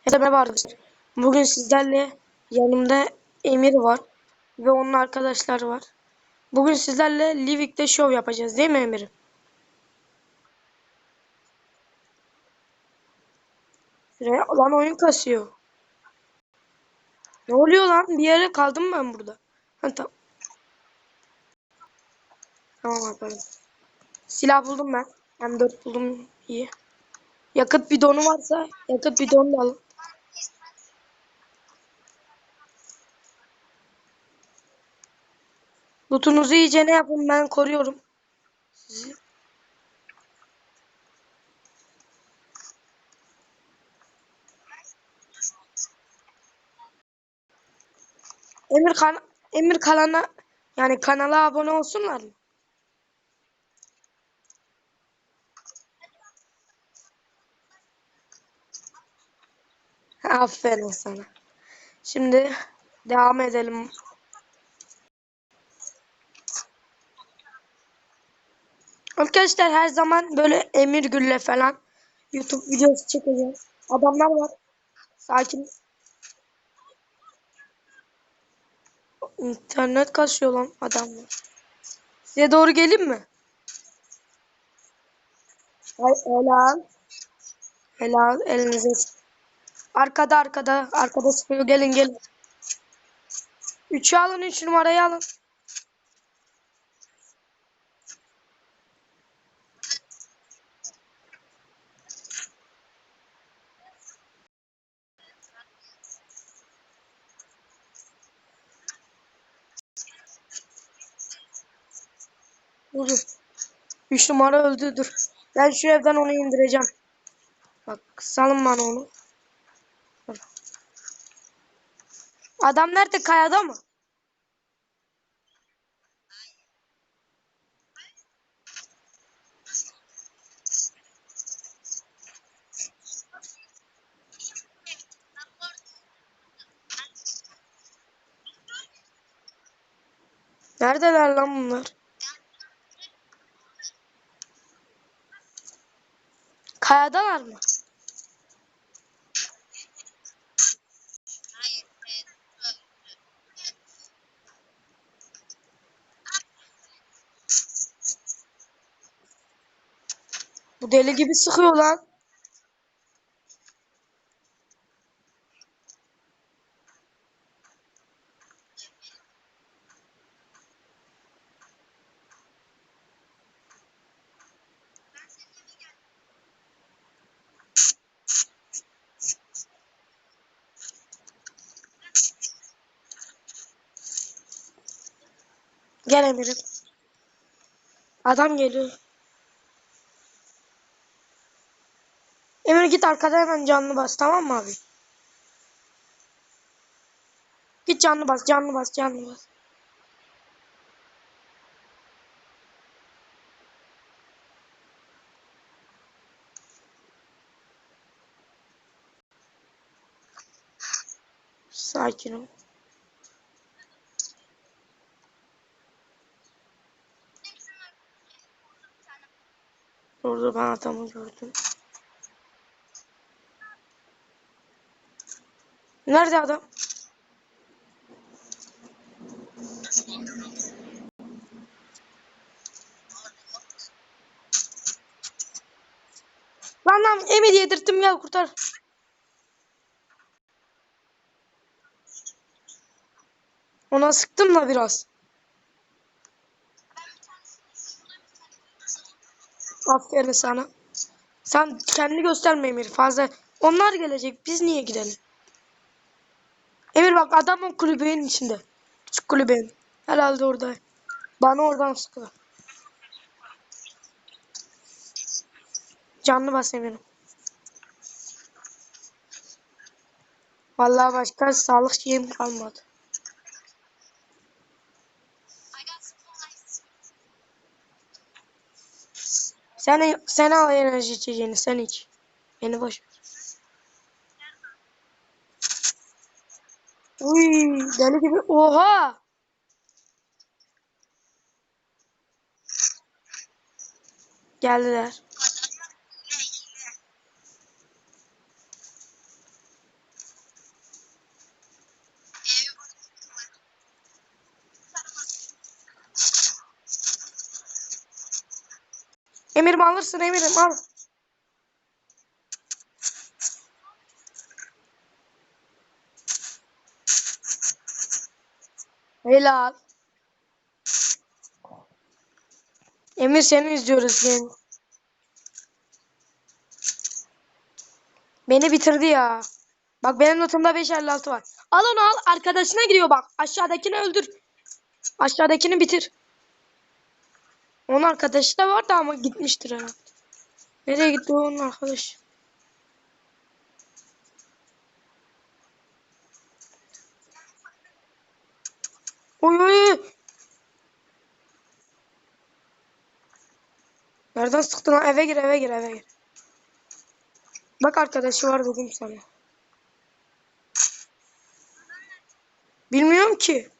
Herkese merhaba arkadaşlar. Bugün sizlerle yanımda Emir var ve onun arkadaşları var. Bugün sizlerle Livik'te şov yapacağız değil mi Emir? Şuraya lan oyun kasıyor. Ne oluyor lan? Bir yere kaldım ben burada. Ha, tamam. Tamam yapalım. Silah buldum ben. M4 buldum iyi. Yakıt bidonu varsa yakıt bidonu da alın. Lootunuzu iyice ne yapın ben koruyorum. Sizi. Emir kan Emir kalana yani kanala abone olsunlar? Aferin sana. Şimdi devam edelim. Arkadaşlar her zaman böyle Emir Gül'le falan YouTube videosu çekeceğim. Adamlar var. Sakin. İnternet kasıyor lan adamlar. Size doğru gelin mi? Ay, helal. Helal. Elinize. Arkada arkada. Arkada sıkıyor. Gelin gelin. Üçü alın. Üç numarayı alın. 3 numara öldü dur. Ben şu evden onu indireceğim. Bak salın bana onu. Adam nerede kayada mı? Neredeler lan bunlar? Kayadalar mı? Bu deli gibi sıkıyor lan. Gel Emir'im. Adam geliyor. Emir git arkada hemen canlı bas tamam mı abi? Git canlı bas canlı bas canlı bas. Sakin ol. Orada ben adamı gördüm. Nerede adam? Lan lan Emir yedirttim gel kurtar. Ona sıktım da biraz. Aferin sana. Sen kendini gösterme Emir fazla. Onlar gelecek biz niye gidelim? Emir bak adam o kulübenin içinde. Küçük kulübenin. Herhalde orada. Bana oradan sıkıyor. Canlı bas Emir'im. Vallahi başka sağlık şeyim kalmadı. Sen sen al enerji içeceğini sen iç. Beni boş ver. Uy deli gibi. Oha! Geldiler. Emir'im alırsın Emir'im al. Helal. Emir seni izliyoruz yani. Beni bitirdi ya. Bak benim notumda 556 var. Al onu al. Arkadaşına gidiyor bak. Aşağıdakini öldür. Aşağıdakini bitir. Onun arkadaşı da vardı ama gitmiştir herhalde. Nereye gitti onun arkadaşı? Oy oy. Nereden sıktın lan? Eve gir eve gir eve gir. Bak arkadaşı var dedim sana. Bilmiyorum ki.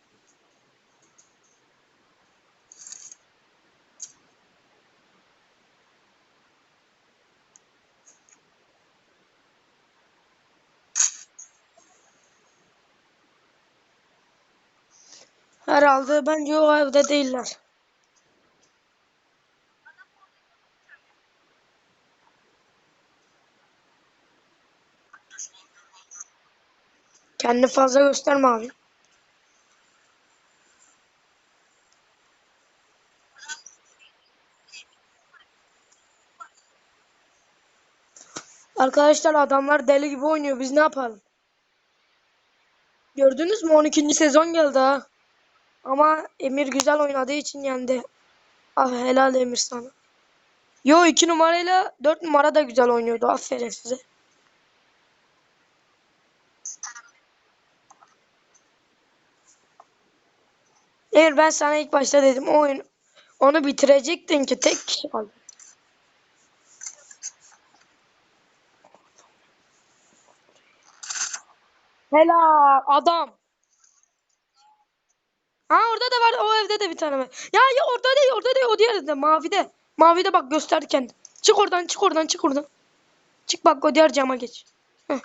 Herhalde bence o evde değiller. Kendini fazla gösterme abi. Arkadaşlar adamlar deli gibi oynuyor. Biz ne yapalım? Gördünüz mü? 12. sezon geldi ha. Ama Emir güzel oynadığı için yendi. Ah helal Emir sana. Yo 2 numarayla 4 numara da güzel oynuyordu. Aferin size. Emir ben sana ilk başta dedim oyun onu bitirecektin ki tek kişi kaldı. Helal adam. Ha orada da var o evde de bir tane var. Ya ya orada değil orada değil o diğer de mavide. Mavide bak gösterdi kendini. Çık oradan çık oradan çık oradan. Çık bak o diğer cama geç. Heh.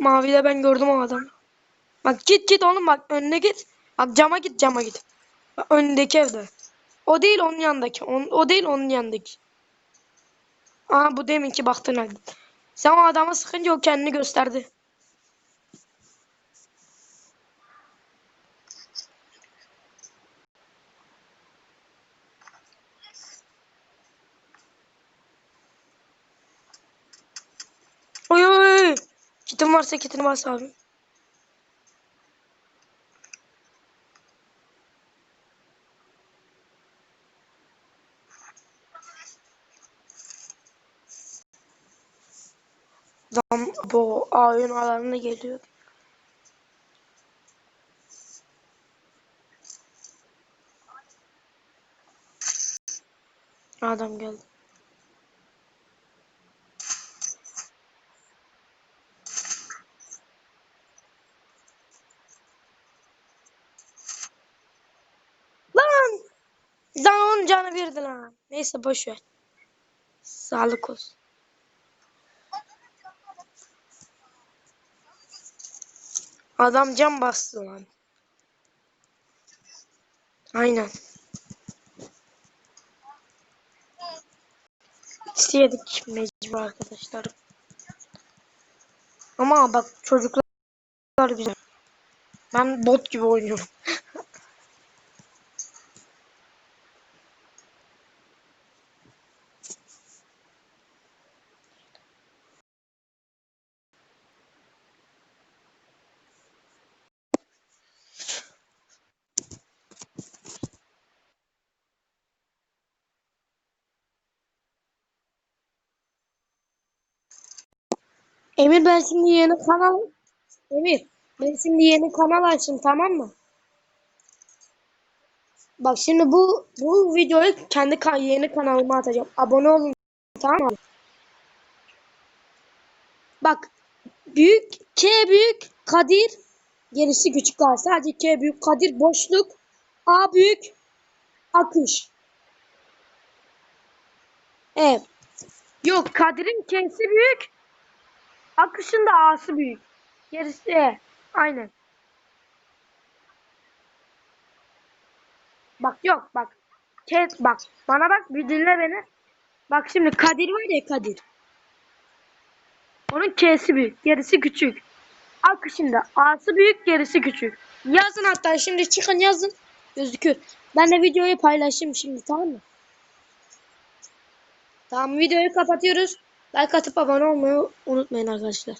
Mavide ben gördüm o adamı. Bak git git oğlum bak önüne git. Bak cama git cama git. Bak, önündeki evde. O değil onun yanındaki. On, o değil onun yanındaki. Aa bu deminki baktın hadi. Sen o adama sıkınca o kendini gösterdi. Oy oy oy. Kitin varsa kitini bas abi. Adam bu oyun alanına geliyor. Adam geldi. Lan! Onun canı birdi lan. Neyse boş ver. Sağlık olsun. Adam cam bastı lan. Aynen. İsteyedik mecbur arkadaşlar. Ama bak çocuklar güzel. Ben bot gibi oynuyorum. Emir ben şimdi yeni kanal Emir ben şimdi yeni kanal açtım tamam mı? Bak şimdi bu bu videoyu kendi ka- yeni kanalıma atacağım. Abone olun tamam mı? Bak büyük K büyük Kadir gerisi küçük var. Sadece K büyük Kadir boşluk A büyük Akış. Evet. Yok Kadir'in K'si büyük Akış'ın da A'sı büyük. Gerisi E. Aynen. Bak yok bak. Kes bak. Bana bak bir dinle beni. Bak şimdi Kadir var ya Kadir. Onun K'si büyük. Gerisi küçük. Akışında A'sı büyük gerisi küçük. Yazın hatta şimdi çıkın yazın. Gözükür. Ben de videoyu paylaşayım şimdi tamam mı? Tamam videoyu kapatıyoruz. Like atıp abone olmayı unutmayın arkadaşlar.